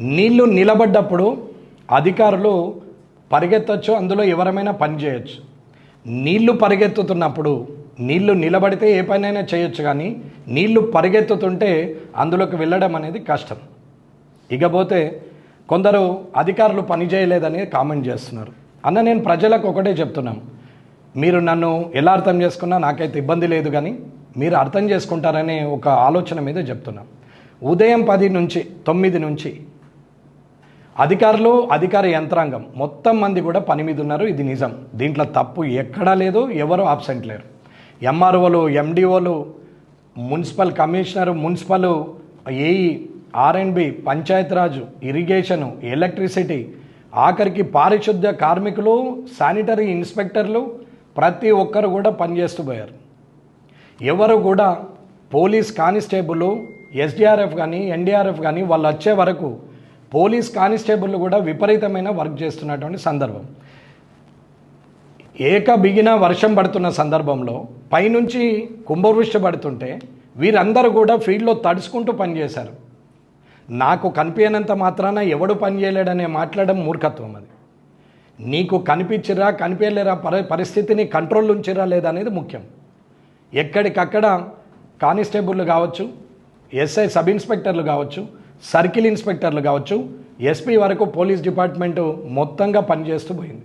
నీళ్ళు నిలబడ్డప్పుడు అధికారులు పరిగెత్తచ్చు అందులో ఎవరమైనా పని చేయొచ్చు నీళ్ళు పరిగెత్తుతున్నప్పుడు నీళ్ళు నిలబడితే ఏ పనైనా చేయొచ్చు కానీ నీళ్ళు పరిగెత్తుతుంటే అందులోకి వెళ్ళడం అనేది కష్టం. ఇకపోతే కొందరు అధికారులు పని చేయలేదని కామెంట్ చేస్తున్నారు. అన్న నేను ప్రజలకు ఒకటే చెప్తున్నాను. మీరు నన్ను ఎలా అర్థం చేసుకున్నా నాకైతే ఇబ్బంది లేదు కానీ మీరు అర్థం చేసుకుంటారనే ఒక ఆలోచన మీద చెప్తున్నాం. ఉదయం పది నుంచి తొమ్మిది నుంచి అధికారులు అధికార యంత్రాంగం మొత్తం మంది కూడా పని మీద ఉన్నారు ఇది నిజం. దీంట్లో తప్పు ఎక్కడా లేదు ఎవరు ఆబ్సెంట్ లేరు. ఎంఆర్ఓలు ఎండిఓలు municipal commissioner municipal AE R and B Panchayati Raj irrigation electricity ఆఖరికి పారిశుద్ధ్య కార్మికులు శానిటరీ ఇన్స్పెక్టర్లు ప్రతి ఒక్కరు కూడా పనిచేస్తూ పోయారు. ఎవరు కూడా పోలీస్ కానిస్టేబుల్ ఎస్డిఆర్ఎఫ్ కానీ ఎన్డీఆర్ఎఫ్ కానీ వాళ్ళు వచ్చే వరకు పోలీస్ కానిస్టేబుల్ కూడా విపరీతమైన వర్క్ చేస్తున్నటువంటి సందర్భం. ఏక బిగిన వర్షం పడుతున్న సందర్భంలో పైనుంచి కుంభవృష్టి పడుతుంటే వీరందరూ కూడా ఫీల్డ్లో తడుచుకుంటూ పనిచేశారు నాకు కనిపించినంత మాత్రాన ఎవడు పని చేయలేడనే మాట్లాడడం మూర్ఖత్వం అది. నీకు కనిపించిరా కనిపించలేరా పరి పరిస్థితిని కంట్రోల్ ఉంచిరా లేదా అనేది ముఖ్యం. ఎక్కడికక్కడ కానిస్టేబుల్లు కావచ్చు ఎస్ఐ సబ్ ఇన్స్పెక్టర్లు కావచ్చు సర్కిల్ ఇన్స్పెక్టర్లు కావచ్చు ఎస్పీ వరకు పోలీస్ డిపార్ట్మెంటు మొత్తంగా పనిచేస్తూ పోయింది.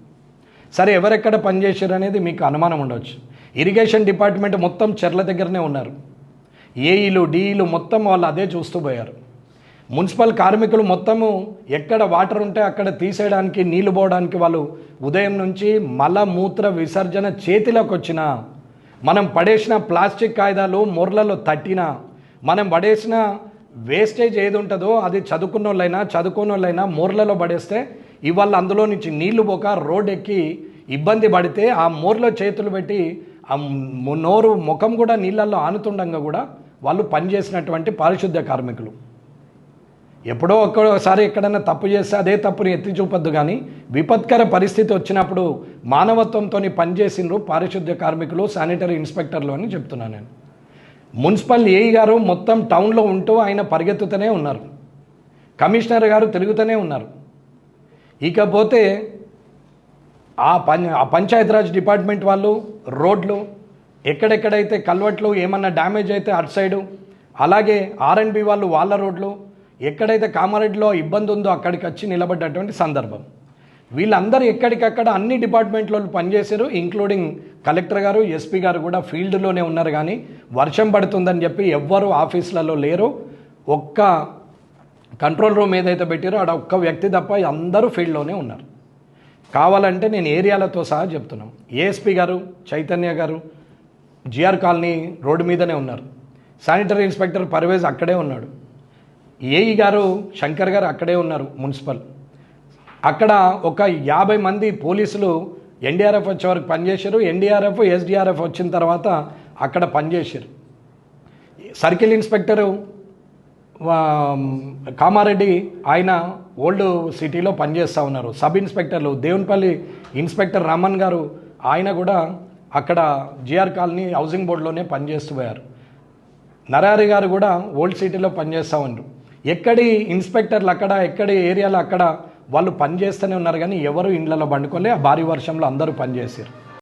సరే ఎవరెక్కడ పనిచేసారు అనేది మీకు అనుమానం ఉండవచ్చు. ఇరిగేషన్ డిపార్ట్మెంట్ మొత్తం చెర్ల దగ్గరనే ఉన్నారు. ఏఈలు డీఈలు మొత్తం వాళ్ళు అదే చూస్తూ పోయారు. మున్సిపల్ కార్మికులు మొత్తము ఎక్కడ వాటర్ ఉంటే అక్కడ తీసేయడానికి నీళ్ళు పోవడానికి వాళ్ళు ఉదయం నుంచి మల మూత్ర విసర్జన చేతిలోకి వచ్చిన మనం పడేసిన ప్లాస్టిక్ కాగితాలు మొర్లలో తట్టిన మనం పడేసిన వేస్టేజ్ ఏది ఉంటుందో అది చదువుకున్న వాళ్ళైనా చదువుకున్న వాళ్ళైనా మూర్లలో పడేస్తే ఇవాళ అందులో నుంచి నీళ్ళు పోక రోడ్ ఎక్కి ఇబ్బంది పడితే ఆ మూర్లో చేతులు పెట్టి ఆ నోరు ముఖం కూడా నీళ్ళల్లో ఆనుతుండగా కూడా వాళ్ళు పనిచేసినటువంటి పారిశుద్ధ్య కార్మికులు. ఎప్పుడో ఒక్కసారి ఎక్కడైనా తప్పు చేస్తే అదే తప్పుని ఎత్తి చూపొద్దు కానీ విపత్కర పరిస్థితి వచ్చినప్పుడు మానవత్వంతో పనిచేసినారు పారిశుద్ధ్య కార్మికులు శానిటరీ ఇన్స్పెక్టర్లు అని చెప్తున్నాను నేను. మున్సిపల్ ఏఈ గారు మొత్తం టౌన్లో ఉంటూ ఆయన పరిగెత్తుతూనే ఉన్నారు. కమిషనర్ గారు తిరుగుతూనే ఉన్నారు. ఇకపోతే ఆ పం ఆ పంచాయతీరాజ్ డిపార్ట్మెంట్ వాళ్ళు రోడ్లు ఎక్కడెక్కడైతే కల్వట్లు ఏమన్నా డ్యామేజ్ అయితే అటు సైడు అలాగే ఆర్ఎన్బి వాళ్ళు వాళ్ళ రోడ్లు ఎక్కడైతే కామారెడ్డిలో ఇబ్బంది ఉందో అక్కడికి వచ్చి నిలబడ్డటువంటి సందర్భం. వీళ్ళందరూ ఎక్కడికక్కడ అన్ని డిపార్ట్మెంట్లో పనిచేశారు ఇంక్లూడింగ్ కలెక్టర్ గారు ఎస్పీ గారు కూడా ఫీల్డ్లోనే ఉన్నారు కానీ వర్షం పడుతుందని చెప్పి ఎవ్వరు ఆఫీసులలో లేరు. ఒక్క కంట్రోల్ రూమ్ ఏదైతే పెట్టారో ఆడ ఒక్క వ్యక్తి తప్ప అందరూ ఫీల్డ్లోనే ఉన్నారు. కావాలంటే నేను ఏరియాలతో సహా చెప్తున్నాం. ఏఎస్పీ గారు చైతన్య గారు జిఆర్ కాలనీ రోడ్డు మీదనే ఉన్నారు. శానిటరీ ఇన్స్పెక్టర్ పర్వేజ్ అక్కడే ఉన్నాడు. ఏఈ గారు శంకర్ గారు అక్కడే ఉన్నారు మున్సిపల్. అక్కడ ఒక యాభై మంది పోలీసులు ఎన్డీఆర్ఎఫ్ వచ్చే వరకు పనిచేశారు. ఎన్డీఆర్ఎఫ్ ఎస్డీఆర్ఎఫ్ వచ్చిన తర్వాత అక్కడ పనిచేశారు. సర్కిల్ ఇన్స్పెక్టరు కామారెడ్డి ఆయన ఓల్డ్ సిటీలో పనిచేస్తూ ఉన్నారు. సబ్ ఇన్స్పెక్టర్లు దేవునిపల్లి ఇన్స్పెక్టర్ రమణ్ గారు ఆయన కూడా అక్కడ జిఆర్ కాలనీ హౌసింగ్ బోర్డులోనే పనిచేస్తూ పోయారు. నరహరి గారు కూడా ఓల్డ్ సిటీలో పనిచేస్తూ ఉన్నారు. ఎక్కడి ఇన్స్పెక్టర్లు అక్కడ ఎక్కడి ఏరియాలో అక్కడ వాళ్ళు పనిచేస్తూనే ఉన్నారు కానీ ఎవరు ఇండ్లలో పండుకోలే ఆ భారీ వర్షంలో అందరూ పనిచేశారు.